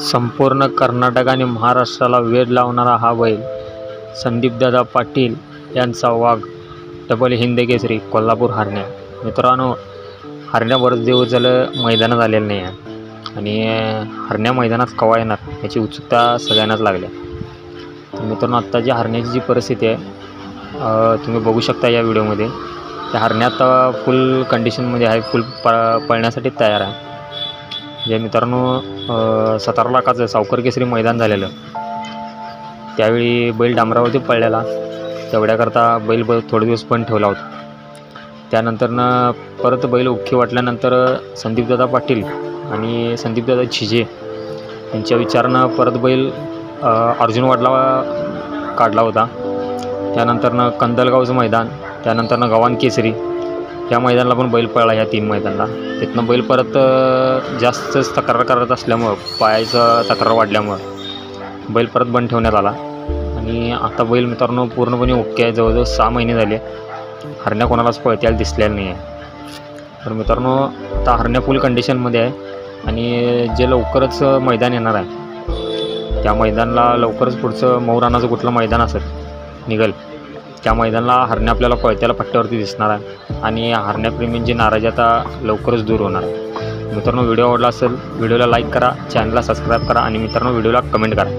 संपूर्ण कर्नाटक आणि महाराष्ट्राला वेध लावणारा हा बैल संदीपदादा पाटील यांचा वाघ डबल हिंद केसरी कोल्हापूर हरण्या. मित्रांनो हरण्या बरेच दिवस झालं मैदानात आलेलं नाही आहे. आणि हरण्या मैदानात कवा येणार याची उत्सुकता सगळ्यांनाच लागल्या तर मित्रांनो आत्ता जी हरण्याची जी परिस्थिती आहे तुम्ही बघू शकता या व्हिडिओमध्ये. त्या हरण्यात फुल कंडिशनमध्ये आहे फुल प पळण्यासाठी तयार आहे. जे मित्रांनो सतरा लाखाचं सावकर केसरी मैदान झालेलं. त्यावेळी बैल डांबरावरती पळलेला. तेवढ्याकरता बैल ब थोडे दिवस पण ठेवला होता. त्यानंतरनं परत बैल उख्खी वाटल्यानंतर संदीपदादा पाटील आणि संदीपदादा झिजे यांच्या विचारानं परत बैल अर्जुन अर्जुनवाडला काढला होता. त्यानंतरनं कंदलगावचं मैदान त्यानंतरनं गव्हाण केसरी या मैदानाला पण बैल पळला ह्या तीन मैदानाला. तिथनं बैल परत जास्तच तक्रार करत असल्यामुळं पायाचं तक्रार वाढल्यामुळं बैल परत बंद ठेवण्यात आला. आणि आता बैल मित्रांनो पूर्णपणे ओके आहे. जवळजवळ सहा महिने झाले. हरण्या कोणालाच पळत्याला दिसलेलं नाही आहे तर मित्रांनो आता हरण्या फुल कंडिशनमध्ये आहे. आणि जे लवकरच मैदान येणार आहे त्या मैदानाला लवकरच पुढचं मौरानाचं कुठलं मैदान असेल निघेल. त्या मैदानाला हरण्या आपल्याला पळत्याला पट्ट्यावरती दिसणार आहे. आणि हरण्याप्रेमींची नाराजी आता लवकरच दूर होणार. मित्रांनो व्हिडिओ आवडला असेल व्हिडिओला लाईक करा चॅनलला सबस्क्राईब करा आणि मित्रांनो व्हिडिओला कमेंट करा.